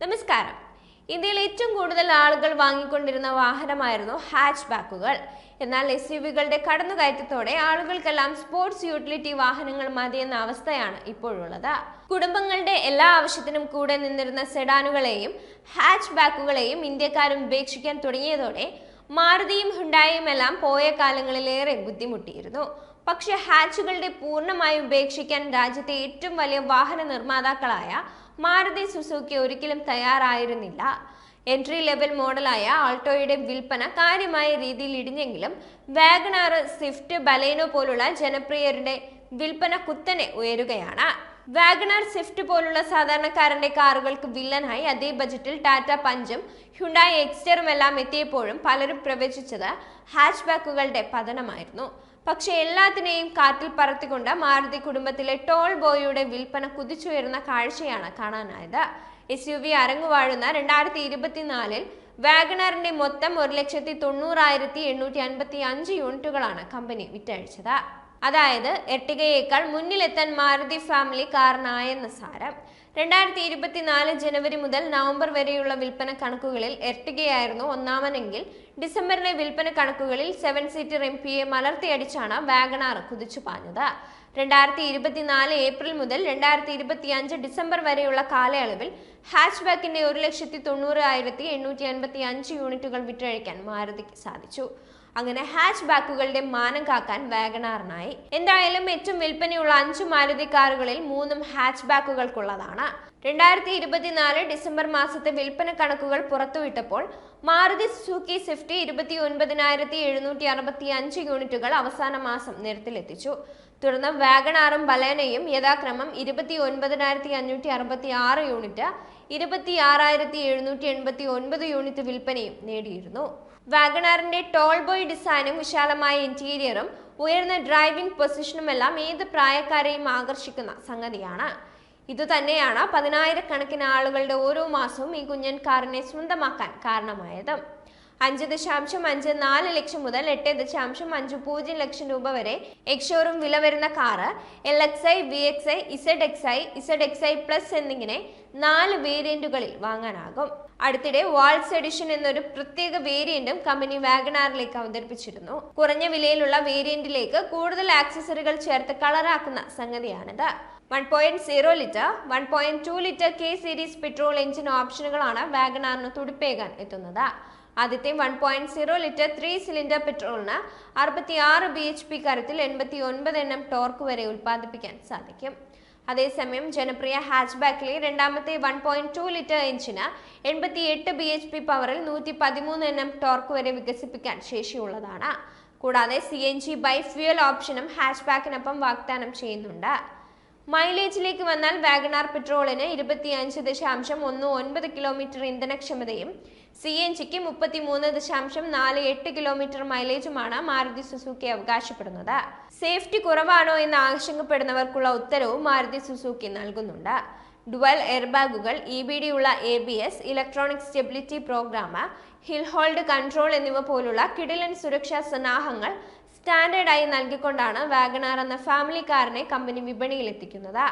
നമസ്കാരം. ഇന്ത്യയിൽ ഏറ്റവും കൂടുതൽ ആളുകൾ വാങ്ങിക്കൊണ്ടിരുന്ന വാഹനമായിരുന്നു ഹാച്ച് ബാക്കുകൾ എന്നാൽ എസ് യു വികളുടെ കടന്നുകയറ്റത്തോടെ ആളുകൾക്കെല്ലാം സ്പോർട്സ് യൂട്ടിലിറ്റി വാഹനങ്ങൾ മതിയെന്ന അവസ്ഥയാണ് ഇപ്പോഴുള്ളത്. കുടുംബങ്ങളുടെ എല്ലാ ആവശ്യത്തിനും കൂടെ നിന്നിരുന്ന സെഡാനുകളെയും ഹാച്ച് ബാക്കുകളെയും ഇന്ത്യക്കാരും ഉപേക്ഷിക്കാൻ തുടങ്ങിയതോടെ മാരുതിയും ഹുണ്ടായും എല്ലാം പോയ കാലങ്ങളിലേറെ ബുദ്ധിമുട്ടിയിരുന്നു. പക്ഷെ ഹാച്ചുകളുടെ പൂർണമായി ഉപേക്ഷിക്കാൻ രാജ്യത്തെ ഏറ്റവും വലിയ വാഹന നിർമ്മാതാക്കളായ മാരുതി സുസുക്കി ഒരിക്കലും തയ്യാറായിരുന്നില്ല. എൻട്രി ലെവൽ മോഡലായ ആൾട്ടോയുടെ വിൽപ്പന കാര്യമായ രീതിയിൽ ഇടിഞ്ഞെങ്കിലും വാഗണാർ സ്വിഫ്റ്റ് ബലേനോ പോലുള്ള ജനപ്രിയരുടെ വിൽപ്പന കുത്തനെ ഉയരുകയാണ്. വാഗണാർ സ്വിഫ്റ്റ് പോലുള്ള സാധാരണക്കാരന്റെ കാറുകൾക്ക് വില്ലനായി അതേ ബജറ്റിൽ ടാറ്റ പഞ്ചും ഹ്യുണ്ടായി എക്സ്റ്ററും എല്ലാം എത്തിയപ്പോഴും പലരും പ്രവചിച്ചത് ഹാച്ച് ബാക്കുകളുടെ പതനമായിരുന്നു. പക്ഷെ എല്ലാത്തിനെയും കാറ്റിൽ പറത്തിക്കൊണ്ട് മാരുതി കുടുംബത്തിലെ ടോൾ ബോയിയുടെ വിൽപ്പന കുതിച്ചുയരുന്ന കാഴ്ചയാണ് കാണാനായത്. എസ് യു വി അരങ്ങുവാഴുന്ന രണ്ടായിരത്തി ഇരുപത്തിനാലിൽ വാഗണറിന്റെ മൊത്തം ഒരു ലക്ഷത്തി തൊണ്ണൂറായിരത്തി എണ്ണൂറ്റി അൻപത്തി അഞ്ച് യൂണിറ്റുകളാണ് കമ്പനി വിറ്റഴിച്ചത്. അതായത് എട്ടികയേക്കാൾ മുന്നിലെത്താൻ മാരുതി ഫാമിലി കാറിനായെന്ന് സാരം രണ്ടായിരത്തി ഇരുപത്തിനാല് ജനുവരി മുതൽ നവംബർ വരെയുള്ള വിൽപ്പന കണക്കുകളിൽ എർട്ടികയായിരുന്നു ഒന്നാമനെങ്കിൽ ഡിസംബറിലെ വിൽപ്പന കണക്കുകളിൽ സെവൻ സീറ്റർ എം പിയെ മലർത്തിയടിച്ചാണ് വാഗണാർ കുതിച്ചു പാഞ്ഞത്. രണ്ടായിരത്തി ഇരുപത്തിനാല് ഏപ്രിൽ മുതൽ രണ്ടായിരത്തി ഇരുപത്തി അഞ്ച് ഡിസംബർ വരെയുള്ള കാലയളവിൽ ഹാച്ച് ബാക്കിന്റെ ഒരു ലക്ഷത്തി തൊണ്ണൂറായിരത്തി എണ്ണൂറ്റി അൻപത്തി അഞ്ച് യൂണിറ്റുകൾ വിറ്റഴിക്കാൻ മാരുതിക്ക് സാധിച്ചു. അങ്ങനെ ഹാച്ച് ബാക്കുകളുടെ മാനം കാക്കാൻ വാഗണാറിനായി. എന്തായാലും ഏറ്റവും വിൽപ്പനയുള്ള അഞ്ചു മാരുതി കാറുകളിൽ മൂന്നും ഹാച്ച് ബാക്കുകൾക്കുള്ളതാണ് രണ്ടായിരത്തി ഇരുപത്തിനാല് ഡിസംബർ മാസത്തെ വിൽപ്പന കണക്കുകൾ പുറത്തുവിട്ടപ്പോൾ മാരുതി സുസുക്കി സ്വിഫ്റ്റ് ഇരുപത്തി ഒൻപതിനായിരത്തി എഴുന്നൂറ്റി അറുപത്തി അഞ്ച് യൂണിറ്റുകൾ അവസാന മാസം നിരത്തിലെത്തിച്ചു. തുടർന്ന് വാഗണാറും ബലേനയും യഥാക്രമം ഇരുപത്തി ഒൻപതിനായിരത്തി അഞ്ഞൂറ്റി അറുപത്തി ആറ് യൂണിറ്റ് ഇരുപത്തി ആറായിരത്തി എഴുന്നൂറ്റി എൺപത്തി ഒൻപത് യൂണിറ്റ് വിൽപ്പനയും നേടിയിരുന്നു. വാഗണാറിന്റെ ടോൾ ബോയ് ഡിസൈനും വിശാലമായ ഇന്റീരിയറും ഉയർന്ന ഡ്രൈവിംഗ് പൊസിഷനുമെല്ലാം ഏത് പ്രായക്കാരെയും ആകർഷിക്കുന്ന സംഗതിയാണ്. ഇതുതന്നെയാണ് പതിനായിരക്കണക്കിന് ആളുകളുടെ ഓരോ മാസവും ഈ കുഞ്ഞൻ കാറിനെ സ്വന്തമാക്കാൻ കാരണമായത്. അഞ്ച് ദശാംശം അഞ്ച് നാല് ലക്ഷം മുതൽ എട്ട് ദശാംശം അഞ്ച് പൂജ്യം ലക്ഷം രൂപ വരെ എക്സോറും വില വരുന്ന car L X I V X I Z X I Z X I plus എന്നിങ്ങനെ നാല് വേരിയന്റുകളിൽ വാങ്ങാനാകും. അടുത്തിടെ വാൾസ് എഡിഷൻ എന്നൊരു പ്രത്യേക വേരിയന്റും കമ്പനി വാഗണാറിലേക്ക് അവതരിപ്പിച്ചിരുന്നു. കുറഞ്ഞ വിലയിലുള്ള വേരിയന്റിലേക്ക് കൂടുതൽ ആക്സസറികൾ ചേർത്ത് കളറാക്കുന്ന സംഗതിയാണിത്. One point zero litre one point two litre K series petrol engine ഓപ്ഷനുകളാണ് വാഗണാറിന് തുടിപ്പേകാൻ എത്തുന്നത്. ആദ്യത്തെ one point zero litre three cylinder പെട്രോളിന് അറുപത്തി ആറ് ബി എച്ച് പി കരത്തിൽ എൺപത്തി ഒൻപത് എണ്ണം ടോർക്ക് വരെ ഉൽപ്പാദിപ്പിക്കാൻ സാധിക്കും. അതേസമയം ജനപ്രിയ ഹാച്ച് ബാക്കിലെ രണ്ടാമത്തെ വൺ പോയിന്റ് ടു ലിറ്റർ എഞ്ചിന് എൺപത്തി എട്ട് ബി എച്ച് പി പവറിൽ നൂറ്റി പതിമൂന്ന് എണ്ണം ടോർക്ക് വരെ വികസിപ്പിക്കാൻ ശേഷിയുള്ളതാണ്. കൂടാതെ C N G bi fuel ഓപ്ഷനും ഹാച്ച് ബാക്കിനൊപ്പം വാഗ്ദാനം ചെയ്യുന്നുണ്ട്. മൈലേജിലേക്ക് വന്നാൽ വാഗണാർ പെട്രോളിന് ഇരുപത്തി അഞ്ച് ദശാംശം ഒന്ന് ഒൻപത് കിലോമീറ്റർ ഇന്ധനക്ഷമതയും സി എൻ ജിക്ക് മുപ്പത്തി മൂന്ന് ദശാംശം നാല് എട്ട് കിലോമീറ്റർ മൈലേജുമാണ് മാരുതി സുസുക്കി അവകാശപ്പെടുന്നത്. സേഫ്റ്റി കുറവാണോ എന്ന് ആശങ്കപ്പെടുന്നവർക്കുള്ള ഉത്തരവും മാരുതി സുസുക്കി നൽകുന്നുണ്ട്. ഡുവൽ എയർബാഗുകൾ ഇ ബി ഡി ഉള്ള A B S electronic stability programme hill hold control എന്നിവ പോലുള്ള കിടിലൻ സുരക്ഷാ സന്നാഹങ്ങൾ സ്റ്റാൻഡേർഡായി നൽകിക്കൊണ്ടാണ് വാഗണാർ എന്ന ഫാമിലി കാറിനെ കമ്പനി വിപണിയിലെത്തിക്കുന്നത്.